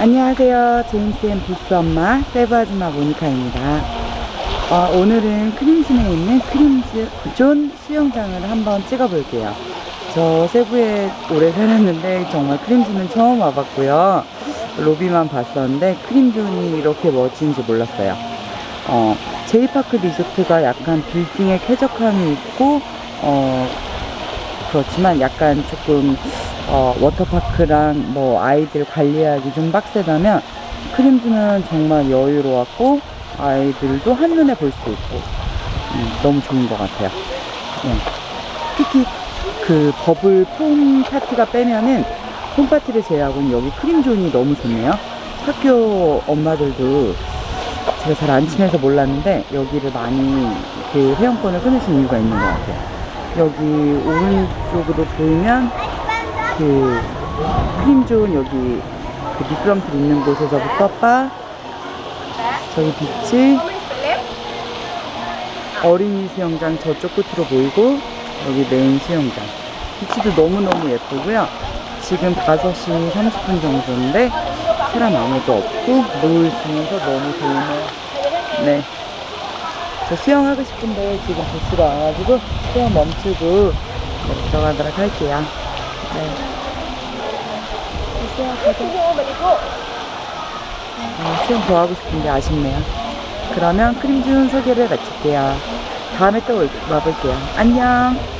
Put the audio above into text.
안녕하세요. 제임스앤 부스 엄마, 세부 아줌마 모니카입니다. 어, 오늘은 크림슨에 있는 크림존 수영장을 한번 찍어볼게요. 저 세부에 오래 살았는데 정말 크림존은 처음 와봤고요. 로비만 봤었는데 크림존이 이렇게 멋진지 몰랐어요. 어, 제이파크 리조트가 약간 빌딩에 쾌적함이 있고, 어, 그렇지만 약간 조금 어, 워터파크랑 뭐 아이들 관리하기 좀 빡세다면 크림즈는 정말 여유로웠고 아이들도 한눈에 볼 수 있고 음, 너무 좋은 것 같아요. 네. 특히 그 버블 폼 파티가 빼면은 폼 파티를 제외하고는 여기 크림존이 너무 좋네요. 학교 엄마들도 제가 잘 안 친해서 몰랐는데 여기를 많이 그 회원권을 끊으신 이유가 있는 것 같아요. 여기 오른쪽으로 보이면 그 크림존 여기 그 미끄럼틀 있는 곳에서부터 바 저기 비치 어린이 수영장 저쪽 끝으로 보이고 여기 메인 수영장 비치도 너무너무 예쁘고요 지금 5시 30분 정도인데 사람 아무도 없고 노을 지면서 너무 좋네요 네. 저 수영하고 싶은데 지금 부스가 와가지고 수영 멈추고 네, 들어가도록 할게요 네. 수영 가자. 아, 수영 더 하고 싶은데 아쉽네요. 그러면 크림준 소개를 마칠게요. 다음에 또 올- 와볼게요. 안녕.